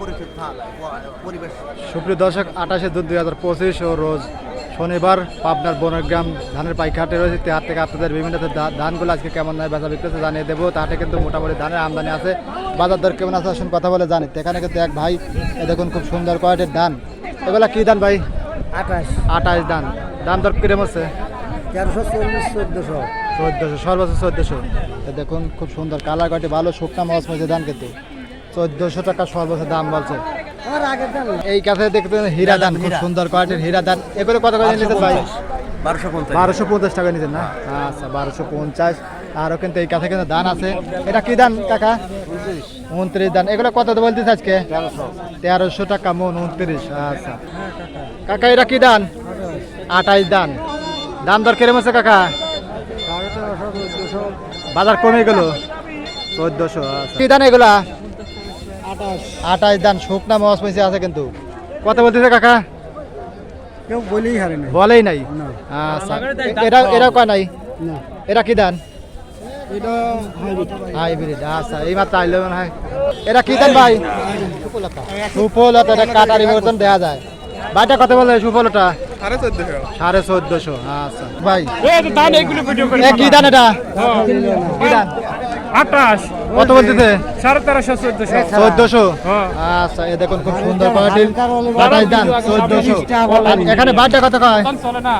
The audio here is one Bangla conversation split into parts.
পরিচিত পরিবেশ। সুপ্রিয় দর্শক আঠাশে জুন দুই হাজার পঁচিশ ও রোজ শনিবার পাবনার বনগ্রাম ধানের পাইকাটে রয়েছে। তার থেকে আপনাদের বিভিন্ন ধানগুলো আজকে কেমন নয় বেচা বিক্রি জানিয়ে দেবো। তাতে কিন্তু মোটামুটি ধানের আমদানি আছে। বাজার দর কেমন আছে আসুন কথা বলে জানি। এখানে কিন্তু এক ভাই এ দেখুন খুব সুন্দর কোয়ালিটির ধান। এগুলা কি ধান ভাই? আঠাশ। আঠাশ ধান। দাম দর কিরম হচ্ছে? তেরোশো চল্লিশ চোদ্দশো। চোদ্দোশো সর্বোচ্চ চোদ্দোশো। দেখুন খুব সুন্দর কালার কোয়ালিটি ভালো শুকনা মাছ মজে ধান কিন্তু। চোদ্দোশো টাকা সর্বোচ্চ দাম বলছে। এই কাছে দেখতে হীরা দান খুব সুন্দর কোয়ালিটির হীরা দান। এগুলো কত করে নিতেন ভাই? বারোশো পঞ্চাশ। টাকা নিতেন না? আচ্ছা বারোশো পঞ্চাশ। আরও কিন্তু এই কাছে কিন্তু দান আছে। এটা কি দান কাকা? উনত্রিশ দান। এগুলো কত বলতিস আজকে? তেরোশো টাকা মন উনত্রিশ। আচ্ছা। কাকা এটা কি দান? আঠাইশ দান। দাম দর কেরম আছে কাকা? বাজার কমে গেল। চোদ্দশো আচ্ছা। কি দান এগুলা? আঠাইশ দান শুকনা মাছ আছে কিন্তু। কত বলতেছে কাকা? কেউ বলেই হারে না বলেই নাই। আচ্ছা। এটা এটা কয় নাই? এটা কি দান? হাইব্রিড আচ্ছা এই মাত্র আইলো মনে হয়। এটা কি দান ভাই? সুফলতা। এটা কাটারি মতন দেওয়া যায়। ভাইটা কত বলে সুফলতা? সাড়ে চোদ্দশো। সাড়ে চোদ্দশো আচ্ছা। ভাই এ কি দান এটা? কি দান? আটাশ কত বলতেছে সাড়ে তেরোশো চোদ্দশো। চোদ্দশো? হ্যাঁ। আচ্ছা এ দেখুন খুব সুন্দর চোদ্দশো। এখানে বারটা কত কয়? চলে না।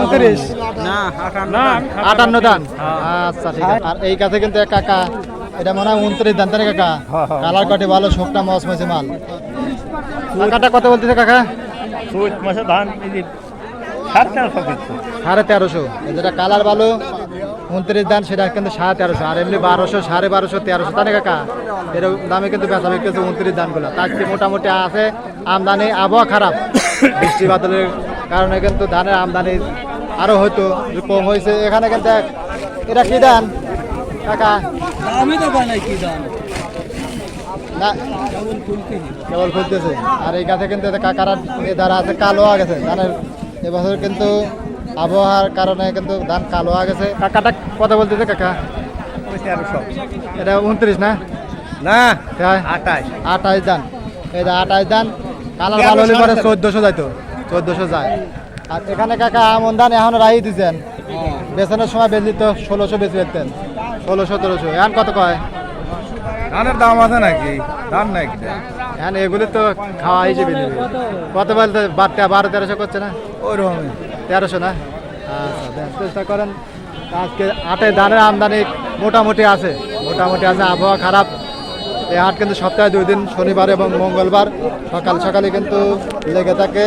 উনত্রিশ আটান্ন দান আচ্ছা ঠিক আছে। আর এই কাছে কিন্তু এক কাকা এটা মনে হয় উনত্রিশ দান না কাকা? কালার কাটে ভালো শুকনা মস মেসে মাল। কাকাটা কত বলতেছে কাকা? চৈত মাসে ধান সাড়ে তেরোশো সাড়ে তেরোশো। যেটা কালার ভালো উনত্রিশ দান সেটা কিন্তু সাড়ে তেরোশো। আর এমনি বারোশো সাড়ে বারোশো তেরোশো। না কাকা? এরকম দামে কিন্তু বেচা বিক্রি উনত্রিশ দানগুলো। তার চেয়ে মোটামুটি আছে আমদানি আবহাওয়া খারাপ। বৃষ্টি বাদলের কারণে কিন্তু ধানের আমদানি আরও হয়তো কম হয়েছে। এখানে কিন্তু এটা কি দান কাকা? আমি তো বানাই কি দাম না কেবল খুলতেছে আর এই গাছে কিন্তু কাকারা এ দ্বারা আছে কালো হয়ে গেছে ধানের এবছর কিন্তু আবহাওয়ার কারণে কিন্তু ধান কালো হয়ে গেছে। কাকাটা কথা বলতেছে কাকা। এটা উনত্রিশ না? না হ্যাঁ। আটাশ আঠাশ দান এই আঠাশ দান কালার ভালো হলে পরে চোদ্দশো যাইতো চোদ্দশো যায়। আর এখানে কাকা আমন ধান এখন রাই দিচ্ছেন বেচানোর সময় বেচলি তো ষোলোশো বেশি বেচতেন ষোলো সতেরোশো এখন কত কয়? ধানের দাম আছে নাকি? ধান নাকি এখন এগুলি তো খাওয়া হিসেবে কত বলতে বারটা বারো তেরোশো করছে না? ওই রকমই তেরোশো না? আচ্ছা দেন, চেষ্টা করেন। আজকে হাটে ধানের আমদানি মোটামুটি আছে মোটামুটি আছে আবহাওয়া খারাপ। এই হাট কিন্তু সপ্তাহে দুই দিন শনিবার এবং মঙ্গলবার সকাল সকালে কিন্তু লেগে থাকে।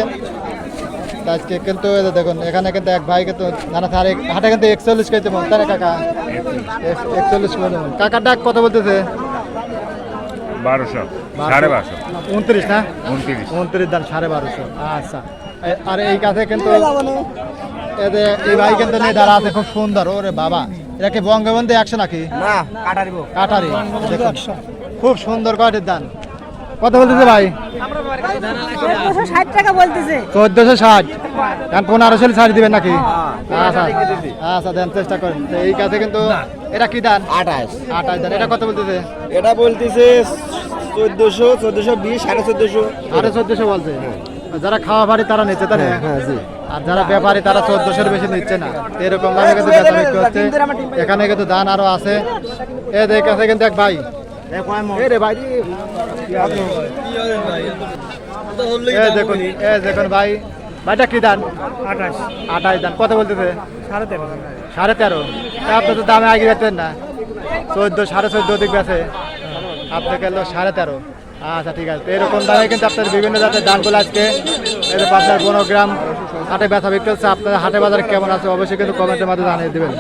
আজকে কিন্তু দেখুন এখানে কিন্তু এক ভাই কিন্তু জানা স্যার হাটে কিন্তু একচল্লিশ কেজি মন। না কাকা? এক- একচল্লিশ কেজি কাকার ডাক কত বলতেছে? বারোশো সাড়ে বারোশো। উনত্রিশ না? উনত্রিশ। উনত্রিশ দান সাড়ে বারোশো। আচ্ছা। আর এই কাছে কিন্তু এই ভাই কিন্তু নিয়ে দাঁড়া আছে খুব সুন্দর। ওরে বাবা। এটা কি বঙ্গবন্ধু একশো নাকি? কাটারি খুব সুন্দর কয়টির দান কত বলতেছে ভাই? চোদ্দশো ষাট। টাকা বলতেছে চোদ্দশো কারণ পনেরোশো ছাড় দিবেন নাকি? আচ্ছা। আচ্ছা দেন চেষ্টা করেন। এই কাছে কিন্তু এটা কি দান? আঠাশ। আঠাশ দান। এটা কত বলতেছে? এটা বলতেছে চোদ্দশো চোদ্দশো বিশ সাড়ে চোদ্দশো। আরও চোদ্দশো বলছে। যারা খাওয়া পারি তারা নিচ্ছে তাই হ্যাঁ আর যারা ব্যাপারী তারা চোদ্দশোর বেশি নিচ্ছে না। এরকম কিন্তু বেচা হচ্ছে। এখানে কিন্তু দান আরও আছে। এ দেখ আছে কিন্তু এক ভাই। রে ভাই। এ দেখুন এ দেখুন ভাই। ভাইটা কি দান? আটাশ আঠাশ দান। কত বলতেছে? সাড়ে তেরো। সাড়ে তেরো। আপনি তো দামে আগে যাচ্ছেন না। চোদ্দ সাড়ে চোদ্দ দিক বেছে আপনি গেল সাড়ে তেরো। আচ্ছা ঠিক আছে। এরকম দামে কিন্তু আপনার বিভিন্ন জাতের দামগুলো আজকে এরপর আপনার আপনার বনগ্রাম হাটে ব্যথা বিক্রি হচ্ছে। আপনার হাটে বাজার কেমন আছে অবশ্যই কিন্তু কমেন্টের মাধ্যমে জানিয়ে দেবেন।